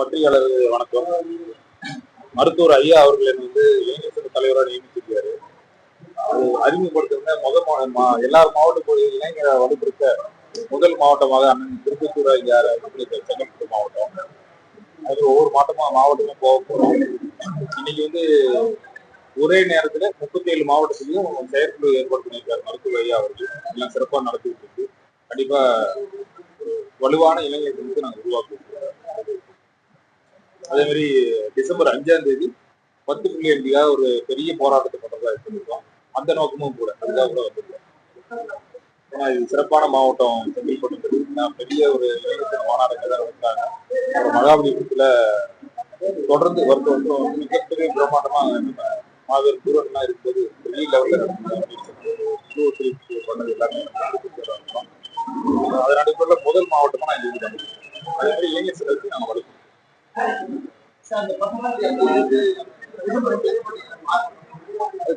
பத்திரிகையாளர் வணக்கம். மருத்துவர் ஐயா அவர்கள் என்னை வந்து இளைஞர் சங்க தலைவராக நியமிச்சிருக்காரு. அது அறிமுகப்படுத்துறதுல முத மா- எல்லா மாவட்ட பகுதிகளிலும் இளைஞரை வலுப்படுத்த முதல் மாவட்டமாக அண்ணன் திருப்பத்தூர் ஐயா செங்கல்பட்டு மாவட்டம். அது ஒவ்வொரு மாவட்டமா மாவட்டமும் போக போகிறோம் இன்னைக்கு வந்து ஒரே நேரத்துல முப்பத்தி ஏழு மாவட்டத்திலையும் செயற்குழு ஏற்பாடு பண்ணியிருக்காரு மருத்துவ ஐயா அவர்கள். எல்லாம் சிறப்பாக நடத்திட்டு இருக்கு. கண்டிப்பா ஒரு வலுவான இளைஞர்களுக்கு நாங்கள் உருவாக்குவோம். அதே மாதிரி டிசம்பர் அஞ்சாம் தேதி பத்து புள்ளி ஒரு பெரிய போராட்டத்தை பண்றதா எடுத்துருக்கோம் அந்த நோக்கமும் கூட அதுக்காக கூட வந்திருக்கோம். ஏன்னா இது சிறப்பான மாவட்டம் செங்கல்பட்டு பெரிய ஒரு இளைஞர் மாநாடு தான் வந்தாங்க அப்புறம் மகாபலிபுரத்துல தொடர்ந்து வருஷம் வருஷம் மிகப்பெரிய பிரம்மாண்டமா நம்ம மாபெரும் தூரம்லாம் இருக்கும்போது பெரிய லெவல்ல பண்ணது எல்லாமே அதன் அடிப்படையில் முதல் மாவட்டமா நான் இது அதே மாதிரி இளைஞர் சிலருக்கு நாங்கள் வளர்க்கணும்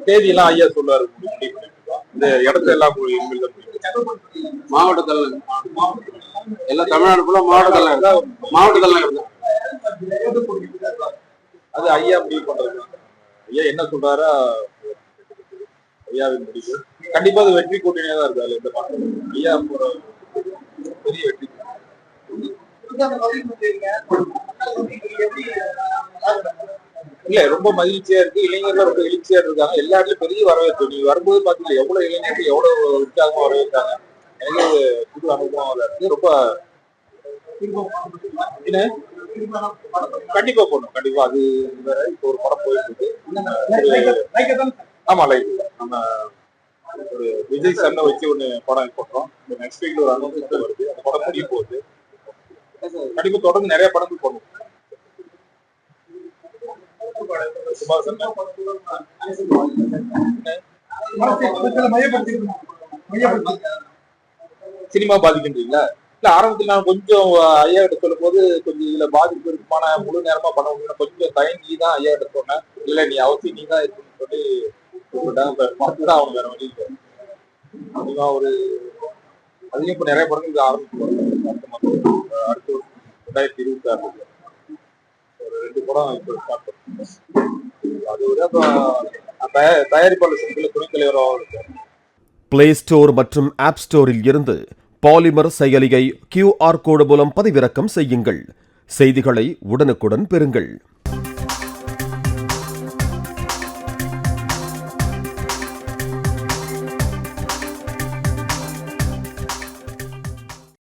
தேதி எல்லாம் ஐயா சொல்லுவாரு. இந்த இடத்துல எல்லாம் மாவட்ட தான் முடிவு. தமிழ்நாடு எல்லாம் தமிழ்நாடு ஃபுல்லா மாவட்ட மாவட்டத்தில் இருக்கு. அது ஐயா முடிவு பண்றது. ஐயா என்ன சொல்றாரா ஐயாவின் முடிவு. கண்டிப்பா அது வெற்றி கூட்டணியா தான் இருக்காது இந்த பாட்டு ஐயா பெரிய வெற்றி இல்ல ரொம்ப மகிழ்ச்சியா இருக்கு. இளைஞர்கள் ரொம்ப எழுச்சியா இருக்காங்க. எல்லா இடத்துலயும் பெரிய வரவேற்பு. நீ வரும்போது பாத்தீங்களா எவ்வளவு இளைஞர்கள் எவ்வளவு உற்சாகமா வரவேற்றாங்க? எனக்கு புது அனுபவம் இருக்கு ரொம்ப என்ன? கண்டிப்பா போடணும் கண்டிப்பா. அது வேற இப்போ ஒரு படம் போயிட்டு இருக்கு ஆமா லைக் நம்ம ஒரு விஜய் சன்னை வச்சு ஒண்ணு படம் போட்டோம். நெக்ஸ்ட் வீக்ல ஒரு அனுபவம் வருது. அந்த படம் முடிய போகுது. கண்டிப்பா தொடர்ந்து நிறைய படங்கள் போடணும். சினிமா பாதிக்கின்றீங்களா? இல்ல ஆரம்பத்துல நான் கொஞ்சம் ஐயா கிட்ட சொல்லும் போது கொஞ்சம் இதுல பாதிப்பு இருக்குமான முழு நேரமா பண்ண முடியும் கொஞ்சம் தயங்கி தான் ஐயா கிட்ட சொன்னேன். இல்ல நீ அவசியம் நீ தான் இருக்குன்னு சொல்லி கூப்பிட்டாங்க இப்ப பார்த்துதான் அவங்க வேற வழி இல்லை. அதிகமா ஒரு அதிகம் இப்ப நிறைய படங்கள் ஆரம்பிச்சு ரெண்டாயிரத்தி இருபத்தி ஆறு. ஒரு ரெண்டு படம் இப்போ ஸ்டார்ட் அப்புறம் தயாரிப்பாளர் சங்கத்தில் பிளே ஸ்டோர் மற்றும் ஆப் ஸ்டோரில் இருந்து பாலிமர் செயலியை கியூஆர் கோடு மூலம் பதிவிறக்கம் செய்யுங்கள். செய்திகளை உடனுக்குடன் பெறுங்கள்.